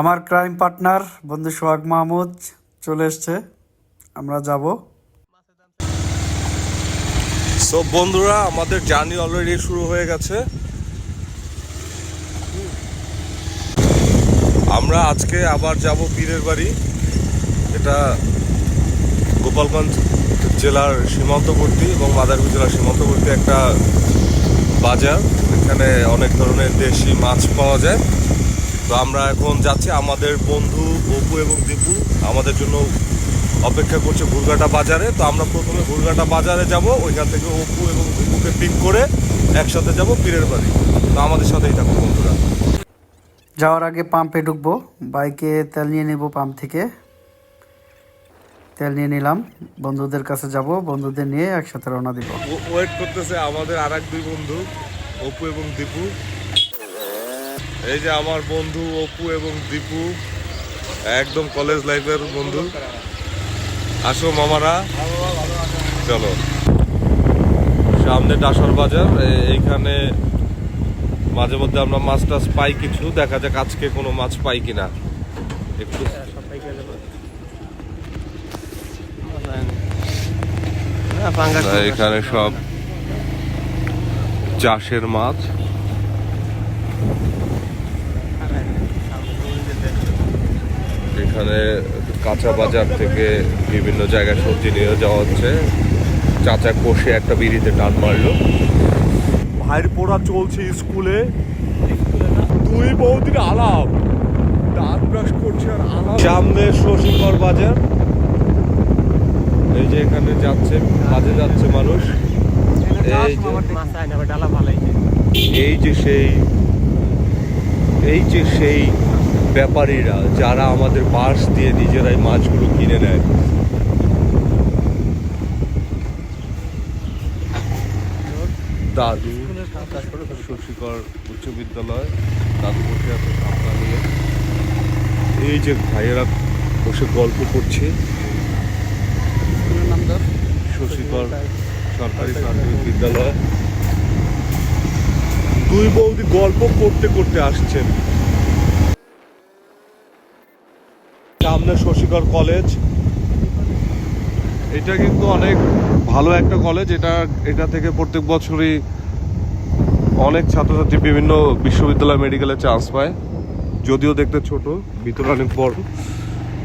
আমার crime partner বন্ধু সোহাগ মাহমুদ, চলে এসছে। আমরা যাব। সো বন্ধুরা, আমাদের জার্নি অলরেডি শুরু হয়ে গেছে। আমরা আজকে আবার যাব পীরের বাড়ি। এটা গোপালগঞ্জ জেলার সীমান্তবর্তী এবং মাদারীপুর জেলার সীমান্তবর্তী একটা বাজার। এখানে অনেক ধরনের দেশি মাছ পাওয়া যায়। তো আমরা এখন যাচ্ছি আমাদের বন্ধু অপু এবং দীপু আমাদের জন্য অপেক্ষা করছে ভুরঘাটা বাজারে। তো আমরা প্রথমে ভুরঘাটা বাজারে যাব ওইখান থেকে অপু এবং দীপুকে পিক করে একসাথে যাব পীরের বাড়ি। তো আমাদের সাথেই থাকো বন্ধুরা। যাওয়ার আগে পাম্পে ঢুকবো বাইকে তেল নিয়ে নেব পাম্প থেকে। তেল নিয়ে নিলাম বন্ধুদের কাছে যাব বন্ধুদের নিয়ে একসাথে রওনা দিব। ওয়েট করতেছে আমাদের আর এক দুই বন্ধু অপু এবং দীপু। এই যে আমার বন্ধু অপু এবং দীপু একদম কলেজ লাইফের বন্ধু। আসো মামারা। চলো। সামনে ডাসর বাজার এইখানে মাঝে মধ্যে আমরা মাছ টাছ পাই কিছু। দেখা যাক আজকে কোনো মাছ পাই কিনা। একটু। এখানে সব চাষের মাছ। এখানে কাঁচা বাজার থেকে বিভিন্ন জায়গায় সবজি নিয়ে যাওয়া হচ্ছে। চাচা কষে একটা বিড়িতে টান মারলো। ভাইয়ের পড়া চলছে স্কুলে। দুই বৌদির আলাপ। দাঁত ব্রাশ করছে আর আলাপ। সামনে শশীকর বাজার। এই যে এখানে যাচ্ছে কাজে যাচ্ছে মানুষ। এই যে এই যে সেই এই যে সেই ব্যাপারীরা, যারা আমাদের বাস দিয়ে নিজেরাই মাছগুলো কিনে নেয়। দাদু, শশীকর উচ্চ বিদ্যালয়, দাদু বসে নিয়ে। এই যে ভাইয়েরা বসে গল্প করছে। শশীকর সরকারি প্রাথমিক বিদ্যালয়। দুই বৌদি গল্প করতে করতে আসছেন। সামনে শশীকর কলেজ এটা কিন্তু অনেক ভালো একটা কলেজ এটা এটা থেকে প্রত্যেক বছরই অনেক ছাত্রছাত্রী বিভিন্ন বিশ্ববিদ্যালয় মেডিকেলে চান্স পায়। যদিও দেখতে ছোট, ভিতরে অনেক বড়,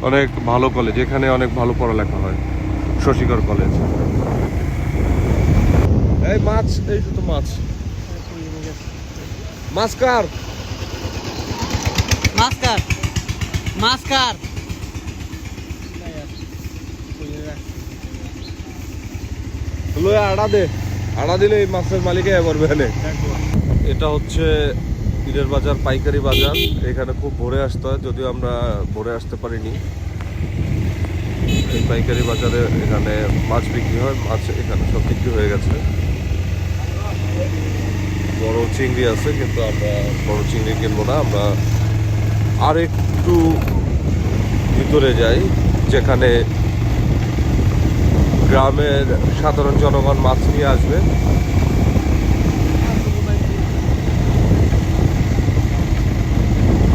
অনেক ভালো কলেজ এখানে অনেক ভালো পড়ালেখা হয় শশীকর কলেজ এই মাছ, এই তো মাছ। মাছ কার? মাস্কার মাস্কার লয়ে আড়া দে। আড়া দিলে এই মাছের মালিকে করবে এখানে এটা হচ্ছে পীরের বাজার, পাইকারি বাজার। এখানে খুব ভোরে আসতে হয়, যদিও আমরা ভোরে আসতে পারিনি। এই পাইকারি বাজারে এখানে মাছ বিক্রি হয়, মাছ এখানে সব বিক্রি হয়ে গেছে। বড় চিংড়ি আছে, কিন্তু আমরা বড় চিংড়ি কিনবো না, আমরা আর একটু ভিতরে যাই, যেখানে গ্রামের সাধারণ জনগণ মাছ নিয়ে আসবে।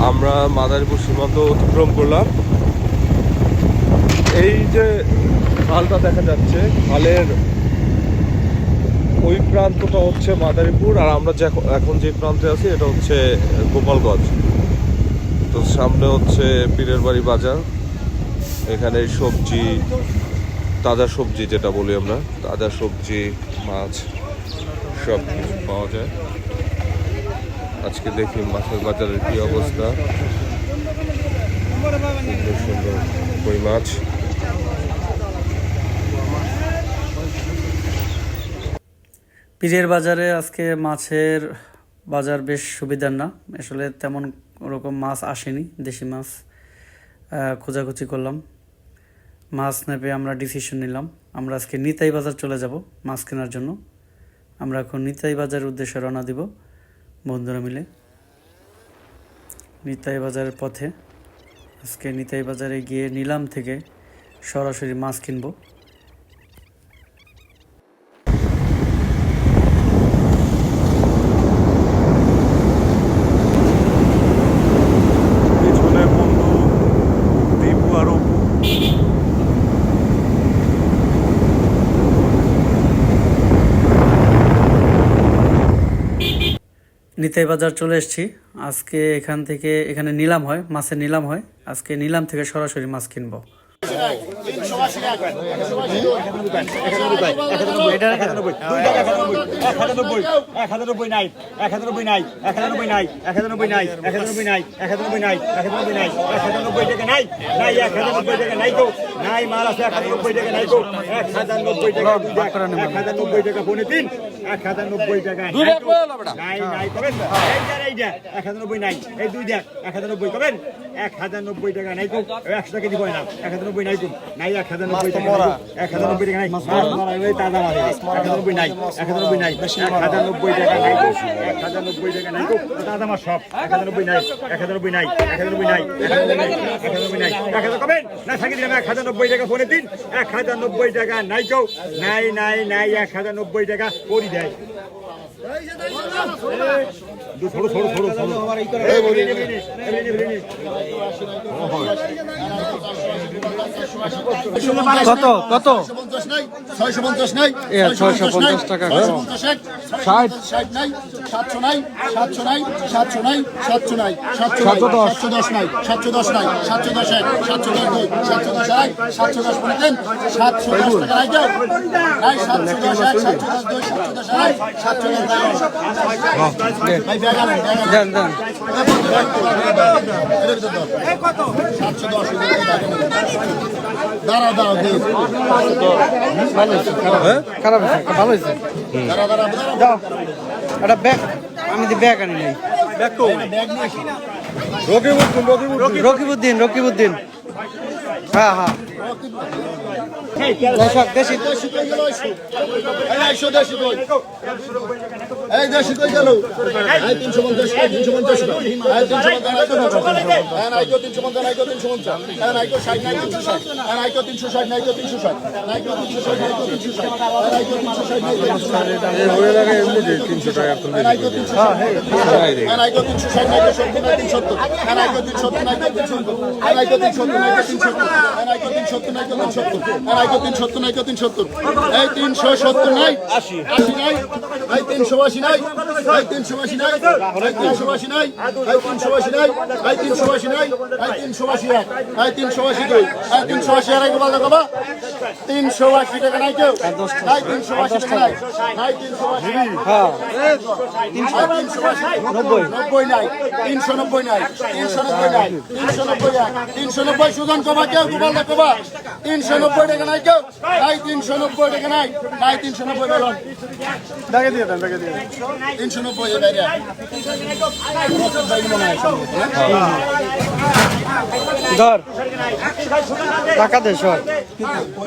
আমরা মাদারীপুর সীমান্ত অতিক্রম করলাম। এই যে খালটা দেখা যাচ্ছে, খালের ওই প্রান্তটা হচ্ছে মাদারীপুর, আর আমরা যে এখন- যে প্রান্তে আছি, এটা হচ্ছে গোপালগঞ্জ। তো সামনে হচ্ছে পীরের বাড়ি বাজার। এখানে সবজি তাজা সবজি যেটা বলি আমরা, তাজা সবজি, মাছ, সব পাওয়া যায়। আজকে দেখি মাছের বাজারের কি অবস্থা। সুন্দর সুন্দর কই মাছ। পীরের বাজারে আজকে মাছের বাজার বেশ সুবিধার না। আসলে তেমন ওরকম মাছ আসেনি, দেশি মাছ খোঁজাখুঁজি করলাম। মাছ নেপে আমরা ডিসিশন নিলাম। আমরা আজকে নিতাই বাজার চলে যাব মাছ কেনার জন্য। আমরা এখন নিতাই বাজারের উদ্দেশ্যে রওনা দিব, বন্ধুরা মিলে। নিতাই বাজারের পথে আজকে নিতাই বাজারে গিয়ে নিলাম থেকে সরাসরি মাছ কিনবো পিছনে বন্ধু নিতাই বাজার চলে এসেছি। আজকে এখান থেকে এখানে নিলাম হয়, মাছের নিলাম হয়। আজকে নিলাম থেকে সরাসরি মাছ কিনবো। নাই মাল আছে এক হাজার নব্বই টাকা নাই গো এক হাজার নব্বই টাকা এক হাজার নব্বই টাকা পৌনে তিন এক হাজার নব্বই টাকা নাই নাই কবেন এক হাজার নব্বই নাই এই দুই দেখ এক হাজার নব্বই কবেন এক হাজার নব্বই টাকা নাই গো একশো টাকা দিব না এক হাজার নব্বই নাই গো নাই এক হাজার নব্বই টাকা এক হাজার নব্বই টাকা নাই মাছ মারা ওই তাজা মাছ এক হাজার নব্বই নাই এক হাজার নব্বই নাই এক হাজার নব্বই টাকা নাই গো এক হাজার নব্বই টাকা নাই গো তাজা মাছ সব এক হাজার নব্বই নাই এক হাজার নব্বই নাই এক হাজার নব্বই নাই এক হাজার নব্বই নাই এক হাজার নব্বই নাই এক হাজার কবেন না থাকি দিলাম এক হাজার নব্বই টাকা ফোনে দিন এক হাজার নব্বই টাকা নাই গো নাই নাই নাই এক হাজার নব্বই টাকা করি দেয় কত কত? ছয়শো পঞ্চাশ নাই এ, 650 টাকা। ষাট ষাট নাই সাতশো নাই সাতশো নাই সাতশো নাই সাতশো নাই সাতশো নাই সাতশো দশ নাই সাতশো দশ নাই সাতশো দশ এক সাতশো দশ দুই সাতশো দশ এক সাতশো দশ বলেছেন সাতশো দশ টাকা নাই কেউ নাই সাতশো দশ এক সাতশো দশ দুই সাতশো দশ এক সাতশো দশ সাতশো দশ দাঁড়াও দাঁড়াও দিই খারাপ হয়েছে ভালো হয়েছে। দাও একটা ব্যাগ আমি তো ব্যাগ আনি নাই। রকিবুদ্দিন রকিবুদ্দিন। হ্যাঁ হ্যাঁ। দর্শক দেশি দেশি কই গেল এই দেশি কই এই কই গেল এই 350 কই 350 কই এই 350 এই নাই কো 350 নাই কো 350 এই নাই কো 60 নাই কো 360 এই নাই কো 360 নাই কো 360 নাই কো 360 নাই কো 360 এই নাই কো 360 নাই কো 360 এই হয়ে লাগে এমনি 300 টাকা তো এই নাই কো 360 এই নাই কো 360 নাই কো 70 নাই 370 এই নাই কো 370 নাই কো 370 এই নাই কো 370 নাই কো 370 এই নাই কো 370 নাই কো 370 এই নাই কো 370 নাই কো 370 এই 370 নাই 80 80 নাই এই 380 নাই এই 380 নাই এই 380 নাই এই 380 নাই এই 380 নাই এই 380 এক এই 380 দুই এই 380 আর একবার দেখাবা 380 টাকা নাই কেউ? নাই 380 টাকা নাই। নাই 380 হ্যাঁ। নব্বই। নব্বই নাই। তিনশো নব্বই নাই। তিনশো নব্বই নাই। তিনশো নব্বই এক। তিনশো নব্বই সুজন কবা কেউ? গোপালদা কবা? তিনশো নব্বই টাকা নাই কেউ? নাই তিনশো নব্বই টাকা নাই। নাই তিনশো নব্বই বলুন ব্যাগে দিয়ে দেন ব্যাগে দিয়ে তিনশো নব্বই বাইরে ধর। টাকা দে সর।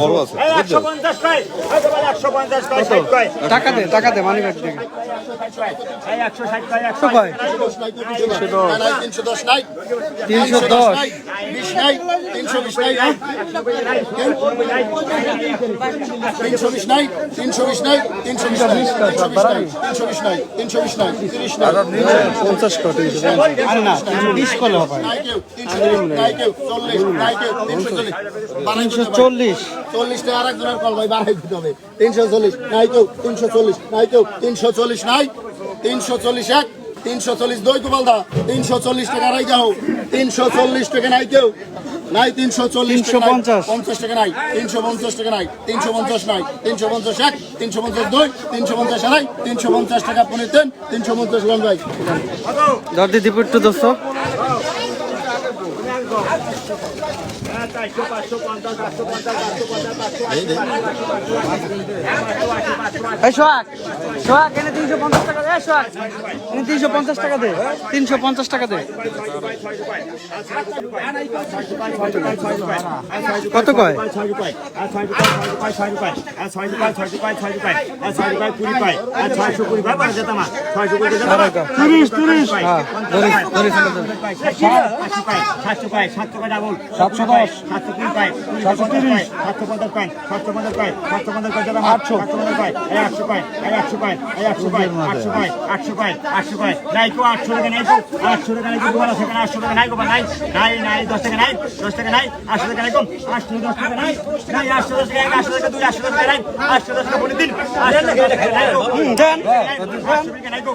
বড় আছে এই 150 কয় এই তো বলে 150 কয় 60 কয় টাকা দে টাকা দে মানি ব্যাগ থেকে এই 160 কয় 100 কত কয় নাই তিনশো দশ তিনশো বিশ নাই তিনশো বিশ নাই তিনশো বিশ নাই পঞ্চাশ কেউ তিনশো নাই চল্লিশ। নাই চল্লিশ। টাকা আরেকজনের কল ভাই বাড়াই দিতে হবে। তিনশো চল্লিশ। নাই কেউ। তিনশো চল্লিশ। নাই কেউ। তিনশো চল্লিশ নাই। তিনশো চল্লিশ এক। তিনশো চল্লিশ দই গোপাল দা। তিনশো চল্লিশ টাকা রাই যাও তিনশো চল্লিশ টাকা নাই কেউ। নাই তিনশো চল্লিশ টাকা নাই। 350 পঞ্চাশ। টাকা নাই। তিনশো পঞ্চাশ টাকা নাই। তিনশো পঞ্চাশ নাই। তিনশো পঞ্চাশ এক। তিনশো পঞ্চাশ দুই। তিনশো পঞ্চাশ আড়াই। তিনশো পঞ্চাশ টাকা পনেরো তিন। তিনশো পঞ্চাশ লন ভাই। ধর দিদি একটু দোস্ত chocolate. এই সোহাগ সোহাগ এনে তিনশো পঞ্চাশ টাকা দে সোহাগ এনে তিনশো পঞ্চাশ টাকা দে তিনশো পঞ্চাশ টাকা দে কত কয় তিরিশ তিরিশ হ্যাঁ সাতশো দশ সাতশো তিন পায় সাতশো তিরিশ সাতশো পঞ্চাশ পায় সাতশো পঞ্চাশ পায় সাতশো পঞ্চাশ পায় যাবে আটশো সাতশো পঞ্চাশ পায় এই একশো পায় এই একশো পায় এই একশো পায় আটশো পায় আটশো পায় আটশো পায় নাই কেউ আটশো টাকা নাই কেউ আটশো টাকা নাই কেউ বলা সেখানে আটশো টাকা নাই গো নাই নাই নাই দশ টাকা নাই দশ টাকা নাই আটশো টাকা নাই কম আটশো দশ টাকা নাই নাই আটশো দশ টাকা আটশো টাকা দুই আটশো টাকা নাই আটশো দশ টাকা বলে দিন আটশো টাকা নাই গো আটশো টাকা নাই গো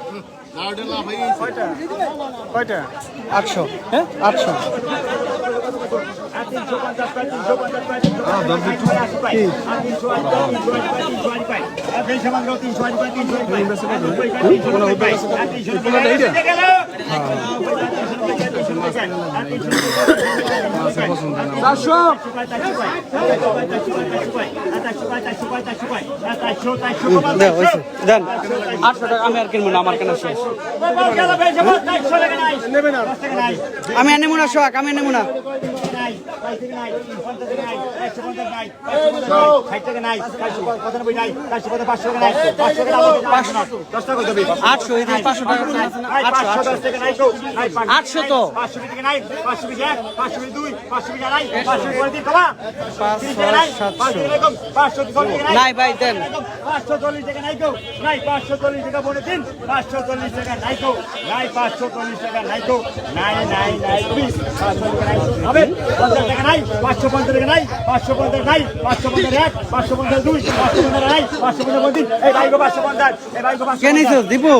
কয়টা? আটশো। হ্যাঁ? আটশো। তিনশো আমি আশি পাই তিনশো আশি পাই তিনশো আশি পাই তিনশো সমান গেল তিনশো আশি পাই তিনশো আশি পাই তিনশো নব্বই পাই তিনশো নব্বই পাই তিনশো নব্বই পাই তিনশো চারশো দেন হয়েছে টাকা আমি আর কিনবো না আমার কেনা শেষ আমি আর নেব না সোহাগ আমি আর নেব না আটশো পাঁচশো টাকা আছে না? আটশো আটশো আটশো তো পাঁচশো টাকা নাই পাঁচশো বিশ এক পাঁচশো বিশ দুই পাঁচশো বিশ আড়াই পাঁচশো করে দিন কমা পাঁচ, তিরিশ টাকা নাই পাঁচশো পাঁচশো নাই ভাই দেন পাঁচশো চল্লিশ টাকা নাই গো নাই পাঁচশো চল্লিশ টাকা বলে দিন পাঁচশো চল্লিশ টাকা নাই গো নাই পাঁচশো চল্লিশ টাকা নাই গো নাই নাই নাই প্লিজ পাঁচশো টাকা নাই হবে পঞ্চাশ টাকা নাই পাঁচশো পঞ্চাশ টাকা নাই পাঁচশো পঞ্চাশ নাই পাঁচশো পঞ্চাশ এক পাঁচশো পঞ্চাশ দুই পাঁচশো পঞ্চাশ নাই পাঁচশো পঞ্চাশ এই ভাই পাঁচশো পঞ্চাশ এই পাঁচশো দীপু?